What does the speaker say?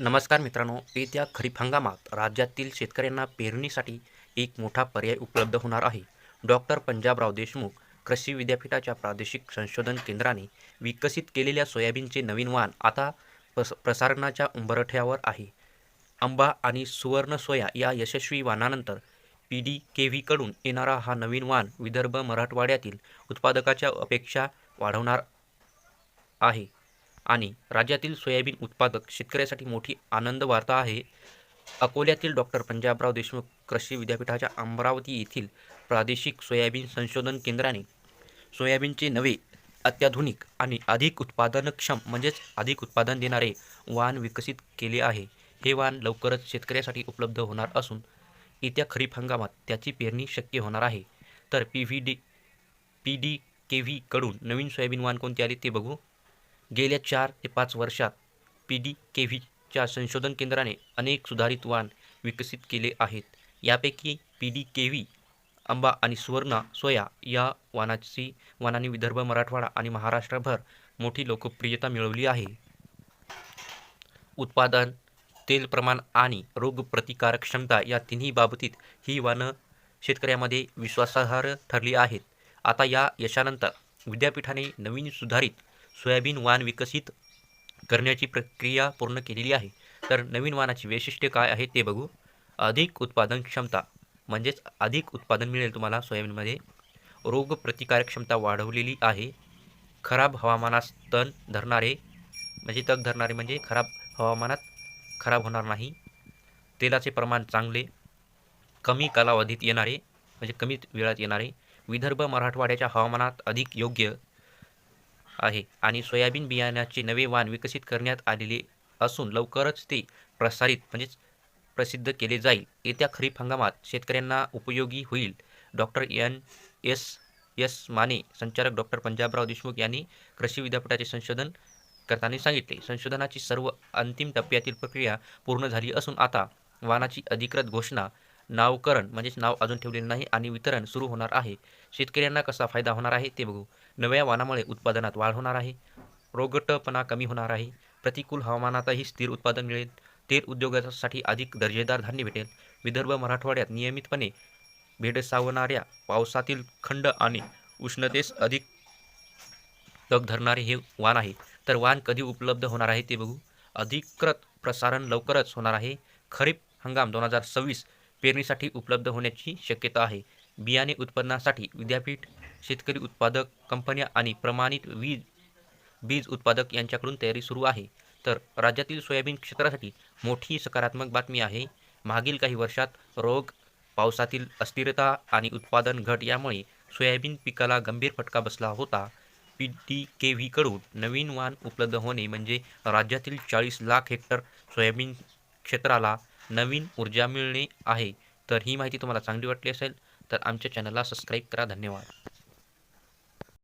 नमस्कार मित्रांनो येत्या खरीप हंगामात राज्यातील शेतकऱ्यांना पेरणीसाठी एक मोठा पर्याय उपलब्ध होणार आहे. डॉक्टर पंजाबराव देशमुख कृषी विद्यापीठाच्या प्रादेशिक संशोधन केंद्राने विकसित केलेल्या सोयाबीनचे नवीन वाण आता प्रस प्रसारणाच्या उंबरठ्यावर आहे. आंबा आणि सुवर्ण सोया या यशस्वी वाणानंतर पी डी के व्हीकडून येणारा हा नवीन वाण विदर्भ मराठवाड्यातील उत्पादकाच्या अपेक्षा वाढवणार आहे. आणि राज्यातील सोयाबीन उत्पादक शेतकऱ्यासाठी मोठी आनंद वार्ता आहे. अकोल्यातील डॉक्टर पंजाबराव देशमुख कृषी विद्यापीठाच्या अमरावती येथील प्रादेशिक सोयाबीन संशोधन केंद्राने सोयाबीनचे नवे अत्याधुनिक आणि अधिक उत्पादनक्षम म्हणजेच अधिक उत्पादन देणारे वाण विकसित केले आहे. हे वाण लवकरच शेतकऱ्यासाठी उपलब्ध होणार असून येत्या खरीप हंगामात त्याची पेरणी शक्य होणार आहे. तर P V D P D K व्हीकडून नवीन सोयाबीन वाण कोणते आले ते बघू. गेल्या चार ते पाच वर्षात पी डी के व्हीच्या संशोधन केंद्राने अनेक सुधारित वाण विकसित केले आहेत. यापैकी पी डी के व्ही आंबा आणि सुवर्णा सोया या वानाची वानाने विदर्भ मराठवाडा आणि महाराष्ट्रभर मोठी लोकप्रियता मिळवली आहे. उत्पादन तेल प्रमाण आणि रोगप्रतिकारक क्षमता या तिन्ही बाबतीत ही वाणं शेतकऱ्यामध्ये विश्वासार्ह ठरली आहेत. आता या यशानंतर विद्यापीठाने नवीन सुधारित सोयाबीन वाण विकसित करण्याची प्रक्रिया पूर्ण केलेली आहे. तर नवीन वाणाची वैशिष्ट्ये काय आहे ते बघू. अधिक उत्पादन क्षमता म्हणजेच अधिक उत्पादन मिळेल तुम्हाला सोयाबीनमध्ये. रोगप्रतिकारक क्षमता वाढवलेली आहे. खराब हवामानास तण धरणारे म्हणजे तग धरणारे म्हणजे खराब हवामानात खराब होणार नाही. तेलाचे प्रमाण चांगले कमी कालावधीत येणारे म्हणजे कमी वेळात येणारे. विदर्भ मराठवाड्याच्या हवामानात अधिक योग्य आहे आणि सोयाबीन बियाण्याचे नवे वाण विकसित करण्यात आलेले असून लवकरच ते प्रसारित म्हणजेच प्रसिद्ध केले जाईल. येत्या खरीप हंगामात शेतकऱ्यांना उपयोगी होईल. Doctor N. S. S. Mane संचालक डॉक्टर पंजाबराव देशमुख यांनी कृषी विद्यापीठाचे संशोधन करताना सांगितले. संशोधनाची सर्व अंतिम टप्प्यातील प्रक्रिया पूर्ण झाली असून आता वाणाची अधिकृत घोषणा नावकरण म्हणजेच नाव अजून ठेवलेले नाही आणि वितरण सुरू होणार आहे. शेतकऱ्यांना कसा फायदा होणार आहे ते बघू. नव्या वाणामुळे उत्पादनात वाढ होणार आहे. रोगटपणा कमी होणार आहे. प्रतिकूल हवामानातही स्थिर उत्पादन मिळेल. तेल उद्योगासाठी अधिक दर्जेदार धान्य भेटेल. विदर्भ मराठवाड्यात नियमितपणे भेडसावणाऱ्या पावसातील खंड आणि उष्णतेस अधिक तग धरणारे हे वाण आहे. तर वाण कधी उपलब्ध होणार आहे ते बघू. अधिकृत प्रसारण लवकरच होणार आहे. खरीप हंगाम दोन हजार सव्वीस पेरणीसाठी उपलब्ध होण्याची शक्यता आहे. बियाणे उत्पन्नासाठी विद्यापीठ शेतकरी उत्पादक कंपन्या आणि प्रमाणित वीज बीज उत्पादक यांच्याकडून तयारी सुरू आहे. तर राज्यातील सोयाबीन क्षेत्रासाठी मोठी सकारात्मक बातमी आहे. मागील काही वर्षात रोग पावसातील अस्थिरता आणि उत्पादन घट यामुळे सोयाबीन पिकाला गंभीर फटका बसला होता. पी डी के व्हीकडून नवीन वाण उपलब्ध होणे म्हणजे राज्यातील चाळीस लाख हेक्टर सोयाबीन क्षेत्राला नवीन ऊर्जा मिळणे आहे. तर ही माहिती तुम्हाला चांगली वाटली असेल तर आमच्या चॅनलला सबस्क्राईब करा. धन्यवाद.